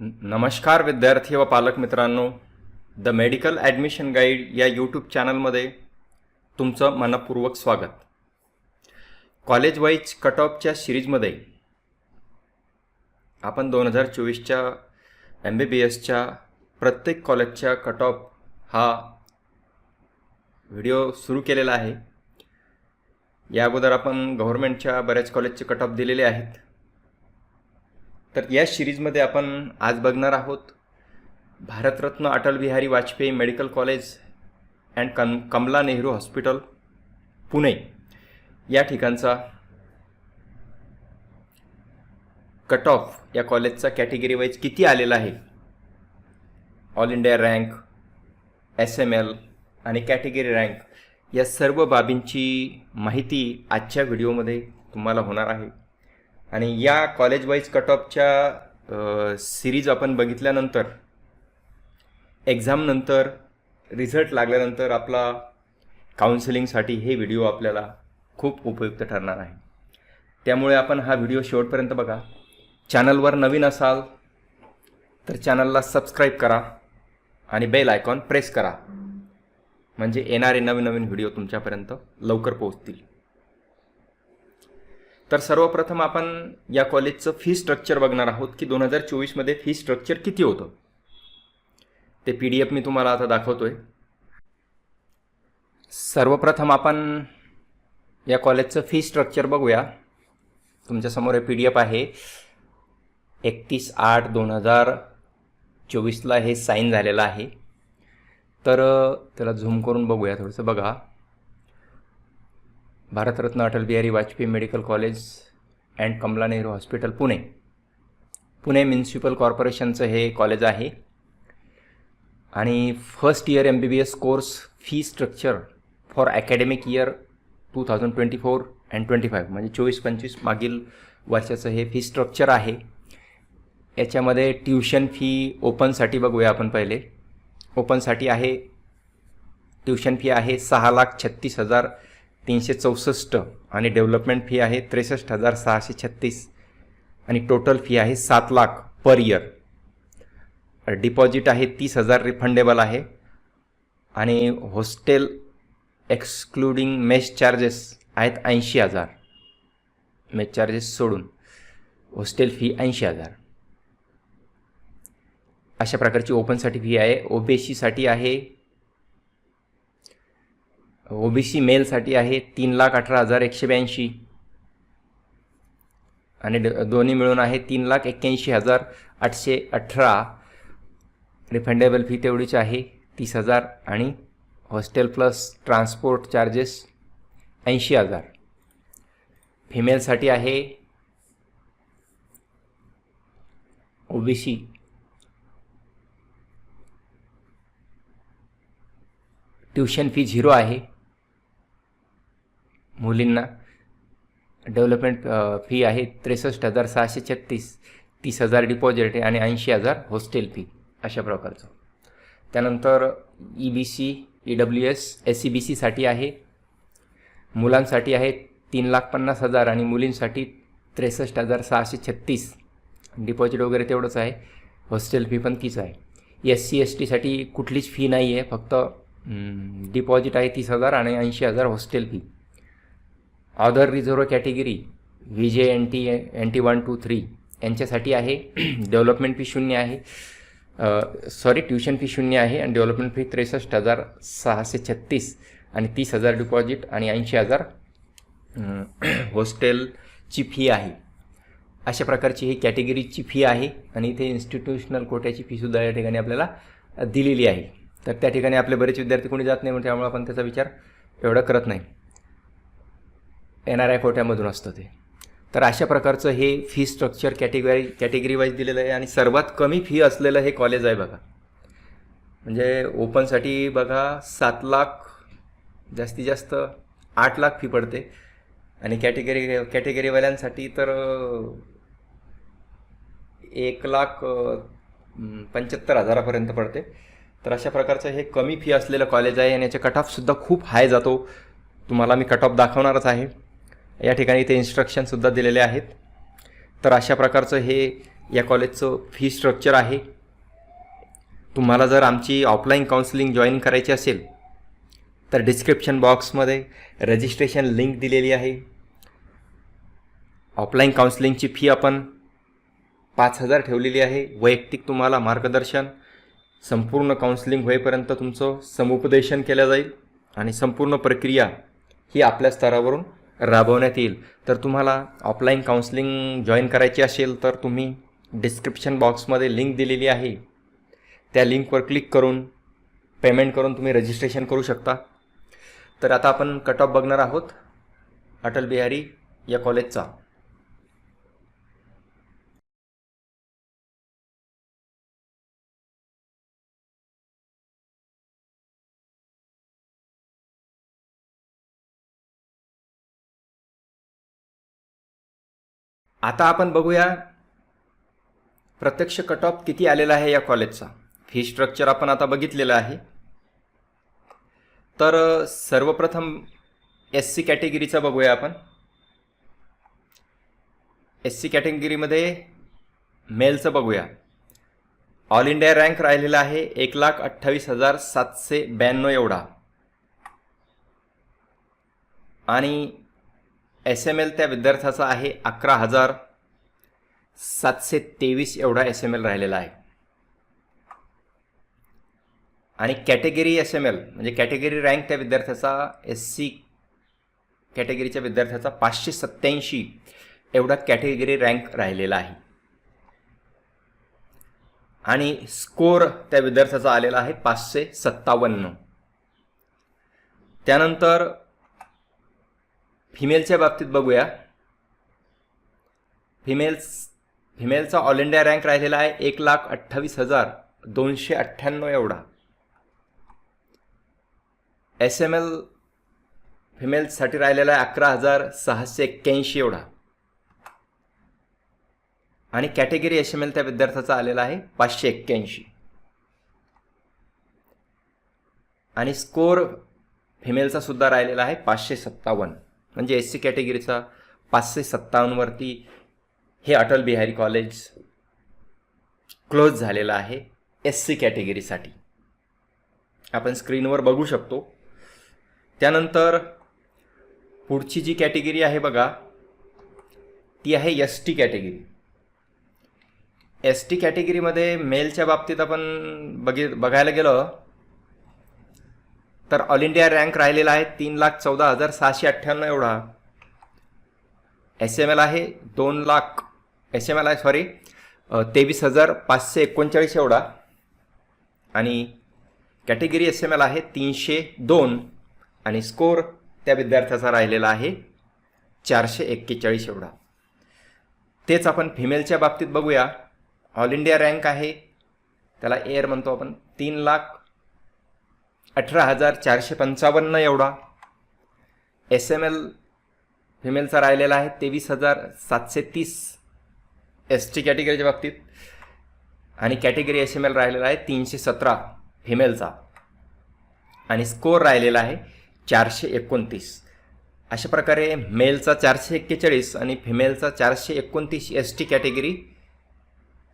नमस्कार विद्यार्थी व पालक मित्रांनो. द मेडिकल ॲडमिशन गाईड या यूट्यूब चॅनलमध्ये तुमचं मनपूर्वक स्वागत. कॉलेज वाईज कट ऑफच्या सिरीजमध्ये आपण दोन हजार चोवीसच्या एम बी बी एसच्या प्रत्येक कॉलेजच्या कट ऑफ हा व्हिडिओ सुरू केलेला आहे. या अगोदर आपण गव्हर्नमेंटच्या बऱ्याच कॉलेजचे कट ऑफ दिलेले आहेत. तर या सिरीजमध्ये आपण आज बघणार आहोत Bharat Ratna Atal Bihari Vajpayee medical college and come Kamala Nehru hospital Pune. या ठिकाणचा कट ऑफ या कॉलेजचा कॅटेगरी वाईज किती आलेला आहे? All India rank S M L आणि कॅटेगरी रँक या सर्व बाबींची माहिती आजच्या व्हिडिओमध्ये तुम्हाला होणार आहे. आणि या कॉलेज वाईज कट ऑफच्या सिरीज आपण बघितल्यानंतर एक्झामनंतर रिझल्ट लागल्यानंतर आपला काउन्सिलिंगसाठी हे व्हिडिओ आपल्याला खूप उपयुक्त ठरणार आहे. त्यामुळे आपण हा व्हिडिओ शेवटपर्यंत बघा. चॅनलवर नवीन असाल तर चॅनलला सबस्क्राईब करा आणि बेल आयकॉन प्रेस करा. म्हणजे येणारे नवीन नवीन व्हिडिओ तुमच्यापर्यंत लवकर पोहोचतील. तर सर्वप्रथम आपण या कॉलेजचं फी स्ट्रक्चर बघणार आहोत की दोन हजार चोवीसमध्ये फी स्ट्रक्चर किती होतं. ते पी डी एफ मी तुम्हाला आता दाखवतो आहे सर्वप्रथम आपण या कॉलेजचं फी स्ट्रक्चर बघूया. तुमच्यासमोर हे पी डी एफ आहे. एकतीस आठ दोन हजार चोवीसला हे साईन झालेलं आहे. तर त्याला झूम करून बघूया थोडंसं. बघा. Bharat Ratna Atal Bihari Vajpayee medical college and Kamla Nehru hospital Pune. Pune municipal कॉर्पोरेशनचं हे कॉलेज आहे. आणि first year M B B S course fee structure for academic year two thousand twenty four and twenty five म्हणजे चोवीस पंचवीस मागील वर्षाचं हे fee structure आहे. याच्यामध्ये ट्युशन फी ओपनसाठी बघूया आपण पहिले. ओपनसाठी आहे ट्युशन फी आहे सहा लाख छत्तीस हजार तीनशे चौसष्ट आणि डेव्हलपमेंट फी आहे त्रेसष्ट हजार सहाशे छत्तीस आणि टोटल फी आहे सात लाख पर इयर डिपॉझिट आहे तीस हजार रिफंडेबल आहे. आणि हॉस्टेल एक्सक्लुडिंग मेस चार्जेस आहेत ऐंशी हजार. मेस चार्जेस सोडून हॉस्टेल फी ऐंशी हजार. अशा प्रकारची ओपनसाठी फी आहे. ओ आहे ओ बी सी मेलसाठी आहे तीन लाख अठरा हजार एकशे ब्याऐंशी. आणि ड- दोन्ही मिळून आहे तीन लाख एक्क्याऐंशी हजार आठशे अठरा. रिफंडेबल फी तेवढीच आहे तीस हजार आणि हॉस्टेल प्लस ट्रान्सपोर्ट चार्जेस ऐंशी हजार. फिमेलसाठी आहे O B C tuition fee zero आहे. मुलींना डेव्हलपमेंट फी आहे त्रेसष्ट हजार सहाशे छत्तीस तीस हजार डिपॉझिट आहे आणि ऐंशी हजार हॉस्टेल फी अशा प्रकारचं. त्यानंतर E B C E W S S C B सीसाठी आहे मुलांसाठी आहे तीन लाख पन्नास हजार आणि मुलींसाठी त्रेसष्ट हजार सहाशे छत्तीस. डिपॉझिट वगैरे तेवढंच आहे हॉस्टेल फी पण तीच आहे. एस सी एस टीसाठी कुठलीच फी नाही आहे फक्त डिपॉझिट आहे तीस हजार आणि ऐंशी हजार hostel fee other reserve category V J N T N T one two three यांच्यासाठी आहे. डेव्हलपमेंट फी शून्य आहे. सॉरी ट्युशन फी शून्य आहे आणि डेव्हलपमेंट फी त्रेसष्ट हजार सहाशे छत्तीस आणि तीस हजार डिपॉझिट आणि ऐंशी हजार हॉस्टेलची फी आहे. अशा प्रकारची ही कॅटेगरीची फी आहे आणि इथे इन्स्टिट्यूशनल कोट्याची फीसुद्धा या ठिकाणी आपल्याला दिलेली आहे. तर त्या ठिकाणी आपले बरेच विद्यार्थी कोणी जात नाही म्हणजे त्यामुळे आपण त्याचा विचार एवढा करत नाही. एन आर आय कोट्यामधून असतं ते. तर अशा प्रकारचं हे fee structure category category wise दिलेलं आहे आणि सर्वात कमी फी असलेलं हे कॉलेज आहे बघा. म्हणजे ओपनसाठी बघा सात लाख जास्तीत जास्त आठ लाख फी पडते. आणि कॅटेगरी कॅटेगरीवाल्यांसाठी तर एक लाख पंच्याहत्तर हजारापर्यंत पडते. तर अशा प्रकारचं हे कमी फी असलेलं कॉलेज आहे आणि याचे कट ऑफसुद्धा खूप हाय जातो. तुम्हाला मी कट ऑफ दाखवणारच आहे. या ठिकाणी ते इन्स्ट्रक्शनसुद्धा दिलेले आहेत. तर अशा प्रकारचं हे या कॉलेजचं फी स्ट्रक्चर आहे. तुम्हाला जर आमची ऑफलाईन काउन्सिलिंग जॉईन करायची असेल तर डिस्क्रिप्शन बॉक्समध्ये रजिस्ट्रेशन लिंक दिलेली आहे. ऑफलाईन काउन्सिलिंगची फी आपण पाच हजार ठेवलेली आहे. वैयक्तिक तुम्हाला मार्गदर्शन संपूर्ण काउन्सिलिंग होईपर्यंत तुमचं समुपदेशन केलं जाईल आणि संपूर्ण प्रक्रिया ही आपल्या स्तरावरून राबवण्यात येईल. तर तुम्हाला ऑफलाईन काउन्सिलिंग जॉईन करायची असेल तर तुम्ही डिस्क्रिप्शन बॉक्समध्ये लिंक दिलेली आहे. त्या लिंकवर क्लिक करून पेमेंट करून तुम्ही रजिस्ट्रेशन करू शकता. तर आता आपण कट ऑफ बघणार आहोत. अटल बिहारी या कॉलेजचा आता आपण बघूया प्रत्यक्ष कट ऑफ किती आलेला आहे या कॉलेजचा फी स्ट्रक्चर आपण आता बघितलेलं आहे. तर सर्वप्रथम एस सी कॅटेगरीचं बघूया आपण. एस सी कॅटेगरीमध्ये मेलचं बघूया. ऑल इंडिया रँक राहिलेला आहे एक लाख अठ्ठावीस हजार सातशे ब्याण्णव एवढा. आणि एस एम एल त्या विद्यार्थ्याचा आहे अकरा हजार सातशे तेवीस एवढा एस एम एल राहिलेला आहे. आणि कॅटेगरी एस एम एल म्हणजे कॅटेगरी रँक त्या विद्यार्थ्याचा एस सी कॅटेगरीच्या विद्यार्थ्याचा पाचशे सत्याऐंशी एवढा कॅटेगरी रँक राहिलेला आहे. आणि स्कोर त्या विद्यार्थ्याचा आलेला आहे पाचशे सत्तावन्न. त्यानंतर फिमेलच्या बाबतीत बघूया. फिमेल्स फिमेलचा ऑल इंडिया रँक राहिलेला आहे एक लाख अठ्ठावीस हजार दोनशे अठ्ठ्याण्णव एवढा. एस एम एल फिमेल्ससाठी राहिलेला आहे अकरा हजार सहाशे एक्क्याऐंशी एवढा. आणि कॅटेगरी एस एम एल त्या विद्यार्थ्याचा आलेला आहे पाचशे एक्क्याऐंशी. आणि स्कोर फिमेलचा सुद्धा राहिलेला आहे पाचशे सत्तावन्न. म्हणजे एस सी कॅटेगरीचा पाचशे सत्तावन्नवरती हे अटल बिहारी कॉलेज क्लोज झालेलं आहे एस सी कॅटेगरीसाठी. आपण स्क्रीनवर बघू शकतो. त्यानंतर पुढची जी कॅटेगरी आहे बघा ती आहे S T category. S T कॅटेगरीमध्ये मेलच्या बाबतीत आपण बघि बघायला गेलं तर ऑल इंडिया रँक राहिलेला आहे तीन लाख चौदा हजार सहाशे अठ्ठ्याण्णव एवढा. एस एम एल आहे दोन लाख एस एम एल आहे सॉरी तेवीस हजार पाचशे एकोणचाळीस एवढा. आणि कॅटेगरी एस एम एल आहे तीनशे दोन. आणि स्कोर त्या विद्यार्थ्याचा राहिलेला आहे चारशे एक्केचाळीस एवढा. तेच आपण फिमेलच्या बाबतीत बघूया. ऑल इंडिया रँक आहे त्याला एअर म्हणतो आपण तीन लाख अठरा हजार चारशे पंचावन्न एवढा. एस एम एल फिमेलचा राहिलेला आहे तेवीस हजार सातशे तीस एस टी कॅटेगरीच्या बाबतीत. आणि कॅटेगरी एस एम एल राहिलेला आहे तीनशे सतरा फिमेलचा आणि स्कोर राहिलेला आहे चारशे एकोणतीस. अशा प्रकारे मेलचा चारशे एक्केचाळीस आणि फिमेलचा चारशे एकोणतीस एस टी कॅटेगरी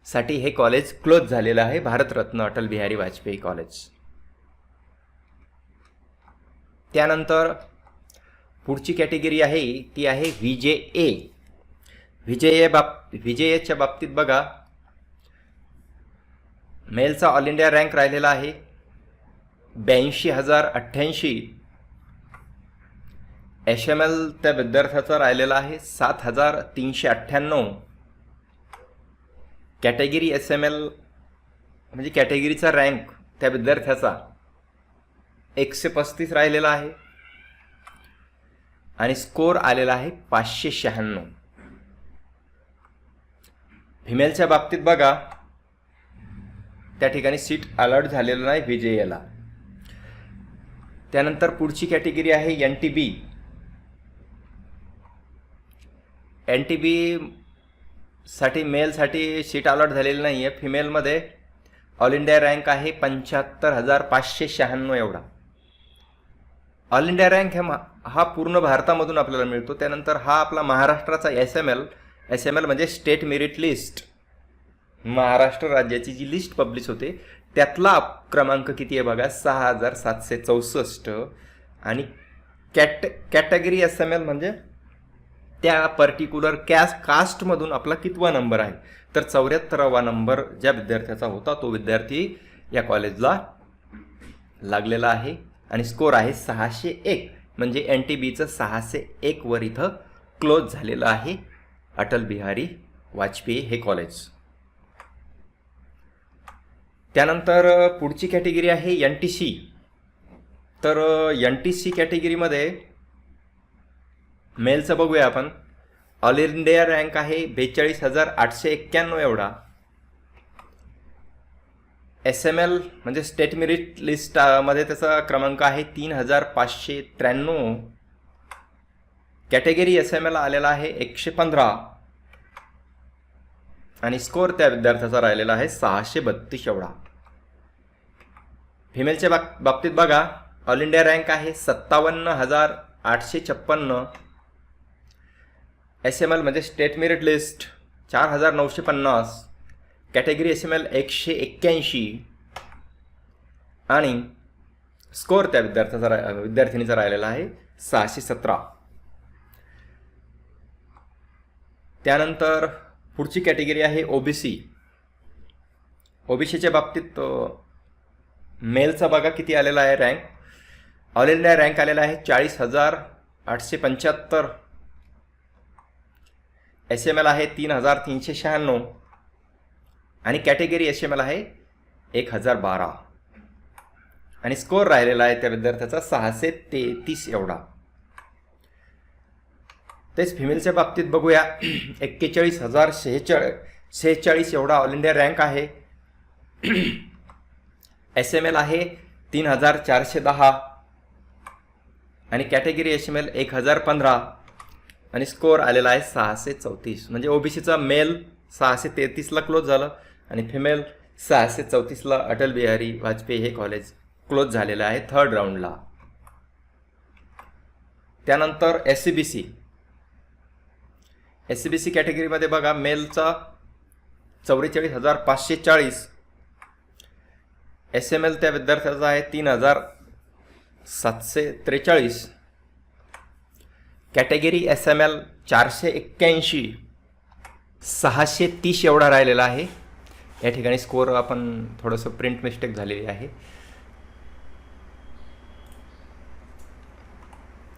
साठी हे कॉलेज क्लोज झालेलं आहे. भारतरत्न अटल बिहारी वाजपेयी कॉलेज त्यानंतर पुढची कॅटेगरी आहे ती आहे व्ही जे ए. विजये बाब व्ही एच्या बाबतीत बघा. मेलचा ऑल इंडिया रँक राहिलेला आहे. ब्याऐंशी हजार अठ्ठ्याऐंशी. एस एम एल त्या विद्यार्थ्याचा राहिलेला आहे सात हजार तीनशे अठ्ठ्याण्णव. कॅटेगरी एस एम एल म्हणजे कॅटेगरीचा रँक त्या विद्यार्थ्याचा. एकशे पस्तीस राहिलेला आहे. आणि स्कोर आलेला आहे पाचशे शहाण्णव. फिमेलच्या बाबतीत बघा त्या ठिकाणी सीट अलर्ट झालेलं नाही विजयला. त्यानंतर पुढची कॅटेगरी आहे N T B N T B साठी मेलसाठी सीट अलॉट झालेली नाही आहे फिमेलमध्ये ऑल इंडिया रँक आहे पंच्याहत्तर हजार पाचशे शहाण्णव एवढा. ऑल इंडिया रँक ह्या हा पूर्ण भारतामधून आपल्याला मिळतो. त्यानंतर हा आपला महाराष्ट्राचा S M L S M L म्हणजे स्टेट मेरिट लिस्ट महाराष्ट्र राज्याची जी लिस्ट पब्लिश होते त्यातला क्रमांक किती आहे बघा? सहा हजार सातशे चौसष्ट. आणि cat category S M L म्हणजे त्या पर्टिक्युलर कॅस कास्टमधून आपला कितवा नंबर आहे? तर चौऱ्याहत्तरावा नंबर ज्या विद्यार्थ्याचा होता तो विद्यार्थी या कॉलेजला लागलेला आहे. आणि स्कोर आहे सहाशे एक. म्हणजे एन टी बीचं सहाशे एकवर इथं क्लोज झालेलं आहे अटल बिहारी वाजपेयी हे कॉलेज त्यानंतर पुढची कॅटेगरी आहे एन टी सी तर एन टी सी कॅटेगरीमध्ये मेलचं बघूया आपण. ऑल इंडिया रँक आहे बेचाळीस हजार आठशे एक्क्याण्णव एवढा. एस एम एल म्हणजे स्टेट मेरिट लिस्टमध्ये त्याचा क्रमांक आहे तीन हजार पाचशे त्र्याण्णव. कॅटेगरी एस एम एल आलेला आहे एकशे पंधरा. आणि स्कोर त्या विद्यार्थ्याचा राहिलेला आहे सहाशे बत्तीस एवढा. फिमेलच्या बाब बाबतीत बघा ऑल इंडिया रँक आहे सत्तावन्न हजार आठशे छप्पन्न. एस एम एल म्हणजे स्टेट मेरिट लिस्ट चार हजार नऊशे पन्नास. कॅटेगरी एस एम एल एकशे एक्क्याऐंशी आणि स्कोर त्या विद्यार्थ्याचा रा विद्यार्थिनीचा राहिलेला आहे सहाशे सतरा. त्यानंतर पुढची कॅटेगरी आहे ओबीसी ओबीसीच्या बाबतीत मेलचा बघा किती आलेला आहे रँक. ऑल इंडिया रँक आलेला आहे चाळीस हजार आठशे पंच्याहत्तर. एस एम एल आहे तीन हजार तीनशे शहाण्णव. आणि कॅटेगरी एस एम एल आहे एक हजार बारा. आणि स्कोर राहिलेला आहे त्या विद्यार्थ्याचा सहाशे तेहतीस एवढा. तेच फिमेलच्या बाबतीत बघूया. एक्केचाळीस हजार शेहेचाळ शेहेचाळीस एवढा ऑल इंडिया रँक आहे. एस एम एल आहे तीन हजार चारशे दहा. आणि कॅटेगरी एस एम एल एक हजार पंधरा. आणि स्कोअर आलेला आहे सहाशे चौतीस. म्हणजे ओबीसीचा मेल सहाशे तेहतीसला क्लोज झालं. आणि फिमेल सहाशे चौतीसला अटल बिहारी वाजपेयी हे कॉलेज क्लोज झालेलं आहे थर्ड राऊंडला त्यानंतर S C B C S C B C कॅटेगरीमध्ये बघा मेलचा चौवेचाळीस हजार पाचशे चाळीस. एस एम एल त्या विद्यार्थ्याचा आहे तीन हजार सातशे त्रेचाळीस. कॅटेगरी एस एम एल चारशे एक्क्याऐंशी सहाशे तीस एवढा राहिलेला आहे. या ठिकाणी स्कोअर आपण थोडंसं प्रिंट मिस्टेक झालेली आहे.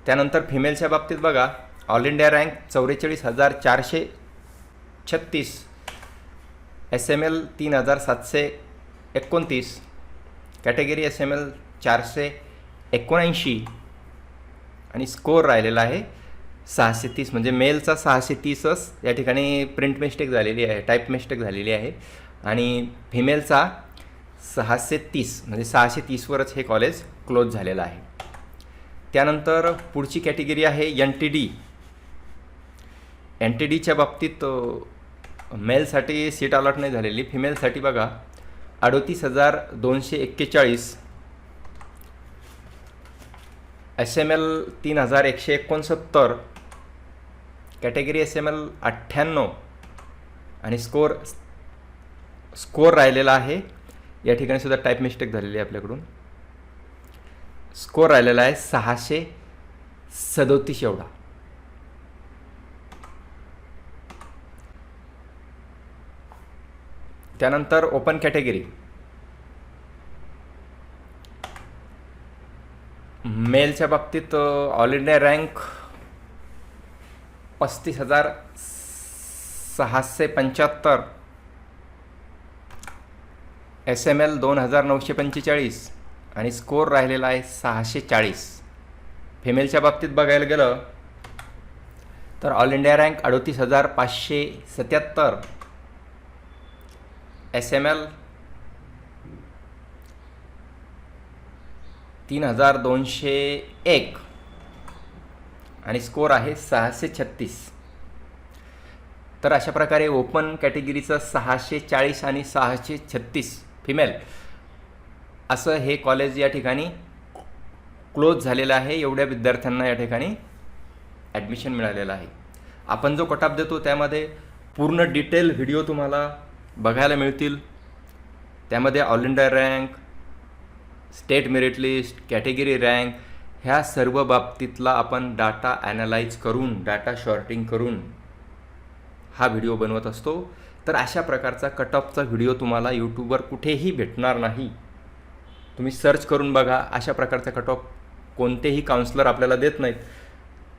त्यानंतर फिमेलच्या बाबतीत बघा. ऑल इंडिया रँक चौवेचाळीस हजार चारशे छत्तीस. एस एम एल तीन हजार सातशे एकोणतीस. कॅटेगरी एस एम एल चारशे एकोणऐंशी. आणि स्कोअर राहिलेला आहे सहाशे तीस. म्हणजे मेलचा सहाशे तीसच या ठिकाणी प्रिंट मिस्टेक झालेली आहे टाईप मिस्टेक झालेली आहे. आणि फिमेलचा सहाशे तीस म्हणजे सहाशे तीसवरच हे कॉलेज क्लोज झालेलं आहे. त्यानंतर पुढची कॅटेगरी आहे N T D N T डीच्या बाबतीत मेलसाठी सीट अलॉट नाही झालेली. फिमेलसाठी बघा अडोतीस हजार दोनशे एक्केचाळीस. एस एम एल तीन हजार एकशे एकोणसत्तर. कॅटेगरी एस एम एल अठ्ठ्याण्णव. आणि स्कोर स्कोर राहिलेला आहे. या ठिकाणी सुद्धा टाईप मिस्टेक झालेली आहे आपल्याकडून. स्कोर राहिलेला आहे सहाशे सदोतीस एवढा. त्यानंतर ओपन कॅटेगरी मेलच्या बाबतीत ऑल इंडिया रँक पस्तीस हजार सहाशे पंच्याहत्तर. एस एम एल दोन हजार नऊशे पंचेचाळीस आणि स्कोर राहिलेला आहे सहाशे चाळीस. फिमेलच्या बाबतीत बघायला गेलं तर ऑल इंडिया रँक अडोतीस हजार पाचशे सत्याहत्तर. एस एम एल तीन हजार दोनशे एक. आणि स्कोर आहे सहाशे छत्तीस. तर अशा प्रकारे ओपन कॅटेगरीचं सहाशे चाळीस आणि सहाशे छत्तीस. फिमेल असं हे कॉलेज या ठिकाणी क्लोज झालेलं आहे. एवढ्या विद्यार्थ्यांना या ठिकाणी ॲडमिशन मिळालेलं आहे. आपण जो कटाप देतो त्यामध्ये पूर्ण डिटेल व्हिडिओ तुम्हाला बघायला मिळतील. त्यामध्ये all India rank state merit list category rank ह्या सर्व बाबतीतला आपण डाटा ॲनालाइज करून डाटा शॉर्टिंग करून हा व्हिडिओ बनवत असतो. तर अशा प्रकारचा कट ऑफचा व्हिडिओ तुम्हाला यूट्यूबवर कुठेही भेटणार नाही. तुम्ही सर्च करून बघा अशा प्रकारचा कट ऑफ कोणतेही काउन्सलर आपल्याला देत नाहीत.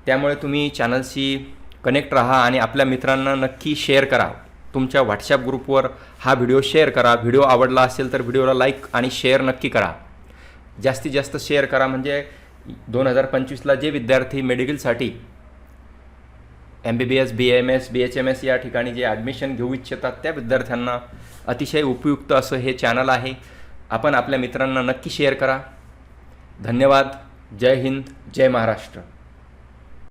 त्यामुळे तुम्ही चॅनलशी कनेक्ट राहा आणि आपल्या मित्रांना नक्की शेअर करा. तुमच्या व्हॉट्सॲप ग्रुपवर हा व्हिडिओ शेअर करा. व्हिडिओ आवडला असेल तर व्हिडिओला लाईक आणि शेअर नक्की करा. जास्तीत जास्त शेअर करा म्हणजे दोन हजार पंचवीसला जे विद्यार्थी मेडिकलसाठी M B B S B M S B H M S या ठिकाणी जे ॲडमिशन घेऊ इच्छितात त्या विद्यार्थ्यांना अतिशय उपयुक्त असं हे चॅनल आहे. आपण आपल्या मित्रांना नक्की शेअर करा. धन्यवाद. जय हिंद. जय महाराष्ट्र.